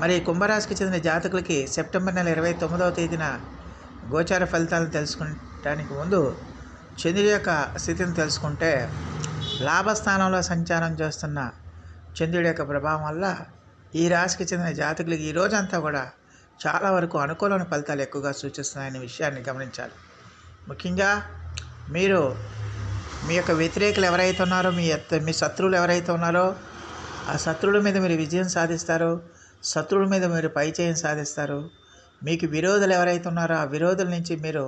మరి కుంభరాశికి చెందిన జాతకులకి సెప్టెంబర్ నెల ఇరవై తొమ్మిదవ తేదీన గోచార ఫలితాలను తెలుసుకుంటానికి ముందు చంద్రుడి యొక్క స్థితిని తెలుసుకుంటే లాభస్థానంలో సంచారం చేస్తున్న చంద్రుడి యొక్క ప్రభావం వల్ల ఈ రాశికి చెందిన జాతకులకి ఈ రోజంతా కూడా చాలా వరకు అనుకూలమైన ఫలితాలు ఎక్కువగా సూచిస్తున్నాయనే విషయాన్ని గమనించాలి. ముఖ్యంగా మీరు మీ యొక్క వ్యతిరేకులు ఎవరైతే ఉన్నారో మీ మీ శత్రువులు ఎవరైతే ఉన్నారో ఆ శత్రువుల మీద మీరు విజయం సాధిస్తారు. శత్రువుల మీద మీరు పైచేయం సాధిస్తారు. మీకు విరోధులు ఎవరైతే ఉన్నారో ఆ విరోధుల నుంచి మీరు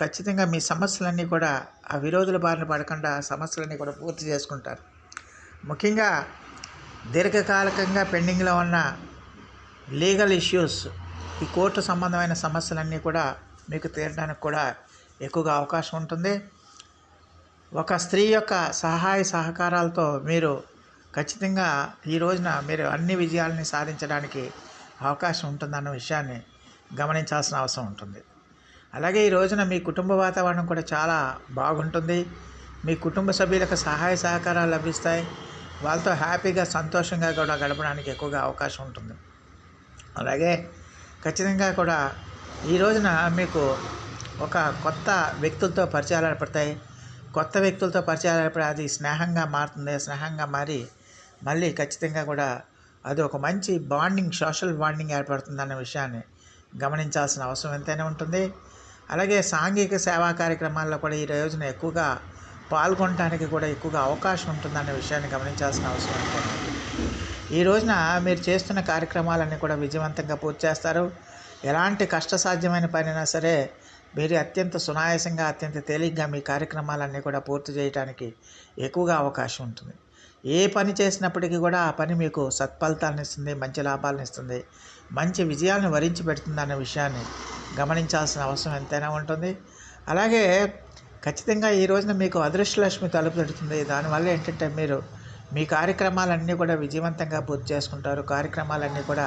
ఖచ్చితంగా మీ సమస్యలన్నీ కూడా ఆ విరోధుల బారిన పడకుండా ఆ సమస్యలన్నీ కూడా పూర్తి చేసుకుంటారు. ముఖ్యంగా దీర్ఘకాలికంగా పెండింగ్లో ఉన్న లీగల్ ఇష్యూస్ ఈ కోర్టు సంబంధమైన సమస్యలన్నీ కూడా మీకు తీరడానికి కూడా ఎక్కువగా అవకాశం ఉంటుంది. ఒక స్త్రీ యొక్క సహాయ సహకారాలతో మీరు ఖచ్చితంగా ఈ రోజున మీరు అన్ని విజయాలని సాధించడానికి అవకాశం ఉంటుందన్న విషయాన్ని గమనించాల్సిన అవసరం ఉంటుంది. అలాగే ఈ రోజున మీ కుటుంబ వాతావరణం కూడా చాలా బాగుంటుంది. మీ కుటుంబ సభ్యులకు సహాయ సహకారాలు లభిస్తాయి. వాళ్ళతో హ్యాపీగా సంతోషంగా కూడా గడపడానికి ఎక్కువగా అవకాశం ఉంటుంది. అలాగే ఖచ్చితంగా కూడా ఈ రోజున మీకు ఒక కొత్త వ్యక్తులతో పరిచయాలు ఏర్పడతాయి. కొత్త వ్యక్తులతో పరిచయాలు ఏర్పడి అది స్నేహంగా మారుతుంది. స్నేహంగా మారి మళ్ళీ ఖచ్చితంగా కూడా అది ఒక మంచి బాండింగ్ సోషల్ బాండింగ్ ఏర్పడుతుంది అన్న విషయాన్ని గమనించాల్సిన అవసరం ఎంతైనా ఉంటుంది. అలాగే సాంఘిక సేవా కార్యక్రమాల్లో కూడా ఈ రోజున ఎక్కువగా పాల్గొనడానికి కూడా ఎక్కువగా అవకాశం ఉంటుందన్న విషయాన్ని గమనించాల్సిన అవసరం ఉంటుంది. ఈ రోజున మీరు చేస్తున్న కార్యక్రమాలన్నీ కూడా విజయవంతంగా పూర్తి చేస్తారు. ఎలాంటి కష్టసాధ్యమైన పనైనా సరే మీరు అత్యంత సునాయాసంగా అత్యంత తేలిగ్గా మీ కార్యక్రమాలన్నీ కూడా పూర్తి చేయడానికి ఎక్కువగా అవకాశం ఉంటుంది. ఏ పని చేసినప్పటికీ కూడా ఆ పని మీకు సత్ఫలితాలను ఇస్తుంది మంచి లాభాలను ఇస్తుంది మంచి విజయాలను వరించి పెడుతుంది అన్న విషయాన్ని గమనించాల్సిన అవసరం ఎంతైనా ఉంటుంది. అలాగే ఖచ్చితంగా ఈ రోజున మీకు అదృష్టలక్ష్మి తలుపు పెడుతుంది దానివల్ల ఏంటంటే మీరు మీ కార్యక్రమాలన్నీ కూడా విజయవంతంగా పూర్తి చేసుకుంటారు. కార్యక్రమాలన్నీ కూడా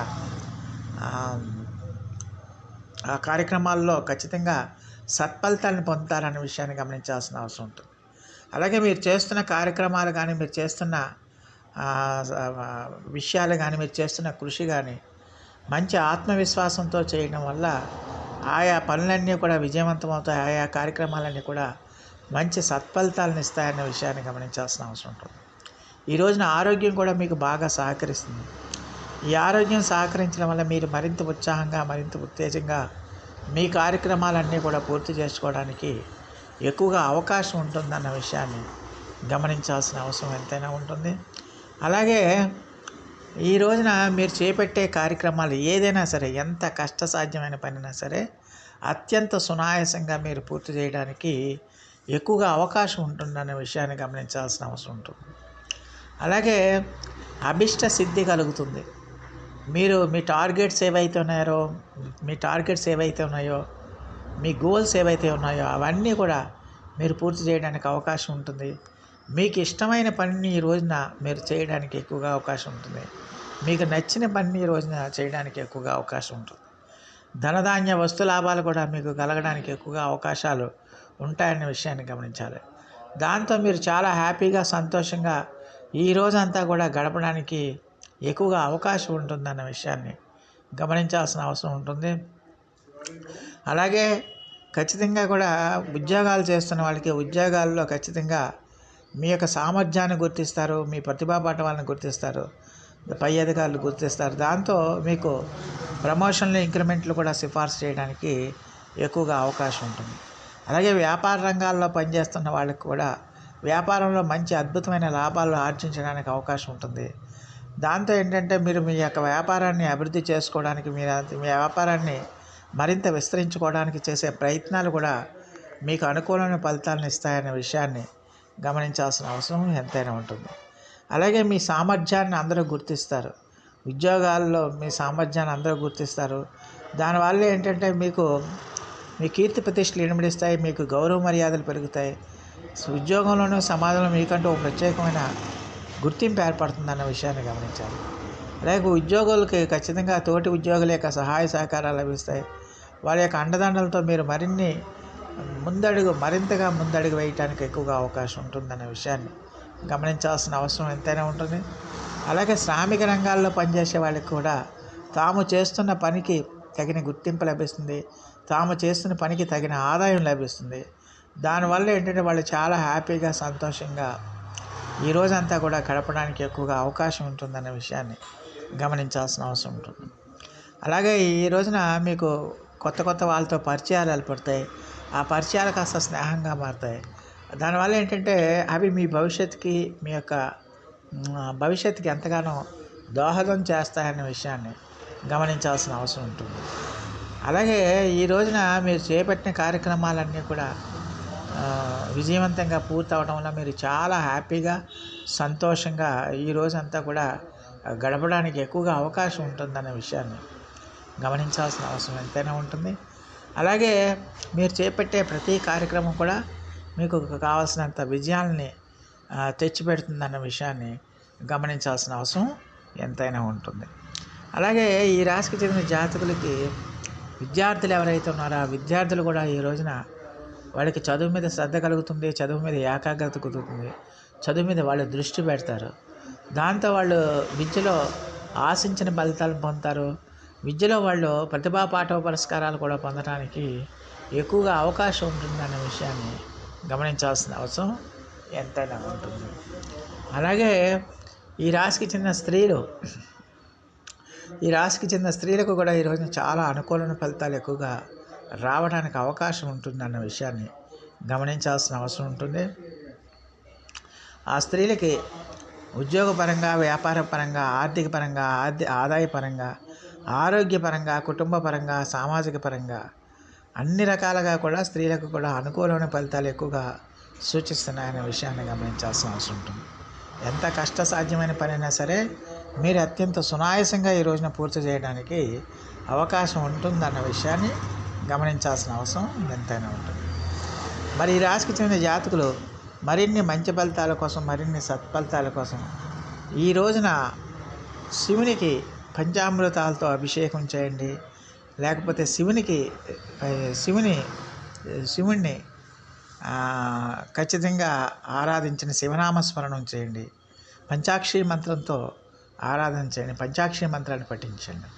ఆ కార్యక్రమాల్లో ఖచ్చితంగా సత్ఫలితాలను పొందుతారనే విషయాన్ని గమనించాల్సిన అవసరం ఉంటుంది. అలాగే మీరు చేస్తున్న కార్యక్రమాలు కానీ మీరు చేస్తున్న విషయాలు కానీ మీరు చేస్తున్న కృషి కానీ మంచి ఆత్మవిశ్వాసంతో చేయడం వల్ల ఆయా పనులన్నీ కూడా విజయవంతమవుతాయి. ఆయా కార్యక్రమాలన్నీ కూడా మంచి సత్ఫలితాలను ఇస్తాయన్న విషయాన్ని గమనించాల్సిన అవసరం ఉంటుంది. ఈ రోజున ఆరోగ్యం కూడా మీకు బాగా సహకరిస్తుంది. ఈ ఆరోగ్యం సహకరించడం వల్ల మీరు మరింత ఉత్సాహంగా మరింత ఉత్తేజంగా మీ కార్యక్రమాలన్నీ కూడా పూర్తి చేసుకోవడానికి ఎక్కువగా అవకాశం ఉంటుందన్న విషయాన్ని గమనించాల్సిన అవసరం ఎంతైనా ఉంటుంది. అలాగే ఈ రోజున మీరు చేపట్టే కార్యక్రమాలు ఏదైనా సరే ఎంత కష్టసాధ్యమైన పనైనా సరే అత్యంత సునాయాసంగా మీరు పూర్తి చేయడానికి ఎక్కువగా అవకాశం ఉంటుందన్న విషయాన్ని గమనించాల్సిన అవసరం ఉంటుంది. అలాగే అభిష్ట సిద్ధి కలుగుతుంది. మీరు మీ టార్గెట్స్ ఏవైతే ఉన్నాయో మీ టార్గెట్స్ ఏవైతే ఉన్నాయో మీ గోల్స్ ఏవైతే ఉన్నాయో అవన్నీ కూడా మీరు పూర్తి చేయడానికి అవకాశం ఉంటుంది. మీకు ఇష్టమైన పనిని ఈ రోజున మీరు చేయడానికి ఎక్కువగా అవకాశం ఉంటుంది. మీకు నచ్చిన పనిని ఈ రోజున చేయడానికి ఎక్కువగా అవకాశం ఉంటుంది. ధనధాన్య వస్తు లాభాలు కూడా మీకు కలగడానికి ఎక్కువగా అవకాశాలు ఉంటాయనే విషయాన్ని గమనించాలి. దాంతో మీరు చాలా హ్యాపీగా సంతోషంగా ఈ రోజంతా కూడా గడపడానికి ఎక్కువగా అవకాశం ఉంటుందన్న విషయాన్ని గమనించాల్సిన అవసరం ఉంటుంది. అలాగే ఖచ్చితంగా కూడా ఉద్యోగాలు చేస్తున్న వాళ్ళకి ఉద్యోగాల్లో ఖచ్చితంగా మీ యొక్క సామర్థ్యాన్ని గుర్తిస్తారు మీ ప్రతిభా వాళ్ళని గుర్తిస్తారు పై అధికారులు గుర్తిస్తారు. దాంతో మీకు ప్రమోషన్లు ఇంక్రిమెంట్లు కూడా సిఫార్సు చేయడానికి ఎక్కువగా అవకాశం ఉంటుంది. అలాగే వ్యాపార రంగాల్లో పనిచేస్తున్న వాళ్ళకి కూడా వ్యాపారంలో మంచి అద్భుతమైన లాభాలు ఆర్జించడానికి అవకాశం ఉంటుంది. దాంతో ఏంటంటే మీరు మీ యొక్క వ్యాపారాన్ని అభివృద్ధి చేసుకోవడానికి మీరు మీ వ్యాపారాన్ని మరింత విస్తరించుకోవడానికి చేసే ప్రయత్నాలు కూడా మీకు అనుకూలమైన ఫలితాలను ఇస్తాయనే విషయాన్ని గమనించాల్సిన అవసరం ఎంతైనా ఉంటుంది. అలాగే మీ సామర్థ్యాన్ని అందరూ గుర్తిస్తారు. ఉద్యోగాల్లో మీ సామర్థ్యాన్ని అందరూ గుర్తిస్తారు. దానివల్ల ఏంటంటే మీకు మీ కీర్తి ప్రతిష్టలు ఇనుమడిస్తాయి మీకు గౌరవ మర్యాదలు పెరుగుతాయి. ఉద్యోగంలోనూ సమాజంలో మీకంటూ ఒక ప్రత్యేకమైన గుర్తింపు ఏర్పడుతుందన్న విషయాన్ని గమనించాలి. అలాగే ఉద్యోగులకి ఖచ్చితంగా తోటి ఉద్యోగుల యొక్క సహాయ సహకారాలు లభిస్తాయి. వారి యొక్క అండదండలతో మీరు మరిన్ని ముందడుగు మరింతగా ముందడుగు వేయటానికి ఎక్కువగా అవకాశం ఉంటుందనే విషయాన్ని గమనించాల్సిన అవసరం ఎంతైనా ఉంటుంది. అలాగే శ్రామిక రంగాల్లో పనిచేసే వాళ్ళకి కూడా తాము చేస్తున్న పనికి తగిన గుర్తింపు లభిస్తుంది. తాము చేస్తున్న పనికి తగిన ఆదాయం లభిస్తుంది. దానివల్ల ఏంటంటే వాళ్ళు చాలా హ్యాపీగా సంతోషంగా ఈ రోజంతా కూడా గడపడానికి ఎక్కువగా అవకాశం ఉంటుందనే విషయాన్ని గమనించాల్సిన అవసరం ఉంటుంది. అలాగే ఈ రోజున మీకు కొత్త కొత్త వాళ్ళతో పరిచయాలు ఏర్పడతాయి ఆ పరిచయాలు కాస్త స్నేహంగా మారుతాయి. దానివల్ల ఏంటంటే అవి మీ భవిష్యత్తుకి మీ యొక్క భవిష్యత్తుకి ఎంతగానో దోహదం చేస్తాయనే విషయాన్ని గమనించాల్సిన అవసరం ఉంటుంది. అలాగే ఈ రోజున మీరు చేపట్టిన కార్యక్రమాలన్నీ కూడా విజయవంతంగా పూర్తవడం వల్ల మీరు చాలా హ్యాపీగా సంతోషంగా ఈ రోజంతా కూడా గడపడానికి ఎక్కువగా అవకాశం ఉంటుందనే విషయాన్ని గమనించాల్సిన అవసరం ఎంతైనా ఉంటుంది. అలాగే మీరు చేపట్టే ప్రతి కార్యక్రమం కూడా మీకు కావాల్సినంత విజయాల్ని తెచ్చిపెడుతుందన్న విషయాన్ని గమనించాల్సిన అవసరం ఎంతైనా ఉంటుంది. అలాగే ఈ రాశికి చెందిన జాతకులకి విద్యార్థులు ఎవరైతే ఉన్నారో ఆ విద్యార్థులు కూడా ఈ రోజున వాళ్ళకి చదువు మీద శ్రద్ధ కలుగుతుంది చదువు మీద ఏకాగ్రత కుదురుతుంది చదువు మీద వాళ్ళు దృష్టి పెడతారు. దాంతో వాళ్ళు విద్యలో ఆశించిన ఫలితాలు పొందుతారు. విద్యలో వాళ్ళు ప్రతిభా పాఠవ పురస్కారాలు కూడా పొందడానికి ఎక్కువగా అవకాశం ఉంటుందన్న విషయాన్ని గమనించాల్సిన అవసరం ఎంతైనా ఉంటుంది. అలాగే ఈ రాశికి చెందిన స్త్రీలు ఈ రాశికి చెందిన స్త్రీలకు కూడా ఈ రోజున చాలా అనుకూలమైన ఫలితాలు ఎక్కువగా రావడానికి అవకాశం ఉంటుందన్న విషయాన్ని గమనించాల్సిన అవసరం ఉంటుంది. ఆ స్త్రీలకి ఉద్యోగపరంగా వ్యాపారపరంగా ఆర్థిక పరంగా ఆర్థి ఆదాయపరంగా ఆరోగ్యపరంగా కుటుంబపరంగా సామాజిక పరంగా అన్ని రకాలుగా కూడా స్త్రీలకు కూడా అనుకూలమైన ఫలితాలు ఎక్కువగా సూచిస్తున్నాయనే విషయాన్ని గమనించాల్సిన అవసరం ఉంటుంది. ఎంత కష్టసాధ్యమైన పనైనా సరే మీరు అత్యంత సునాయాసంగా ఈ రోజున పూర్తి చేయడానికి అవకాశం ఉంటుందన్న విషయాన్ని గమనించాల్సిన అవసరం ఎంతైనా ఉంటుంది. మరి ఈ రాశికి చెందిన జాతకులు మరిన్ని మంచి ఫలితాల కోసం మరిన్ని సత్ఫలితాల కోసం ఈ రోజున శివునికి పంచామృతాలతో అభిషేకం చేయండి. లేకపోతే శివునికి శివుని శివుణ్ణి ఖచ్చితంగా ఆరాధించిన శివనామస్మరణం చేయండి. పంచాక్షి మంత్రంతో ఆరాధన చేయండి. పంచాక్షి మంత్రాన్ని పఠించండి.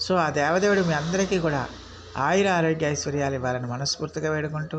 సో ఆ దేవదేవుడు మీ అందరికీ కూడా ఆయుర ఆరోగ్య ఐశ్వర్యాలు ఇవ్వాలని మనస్ఫూర్తిగా వేడుకుంటూ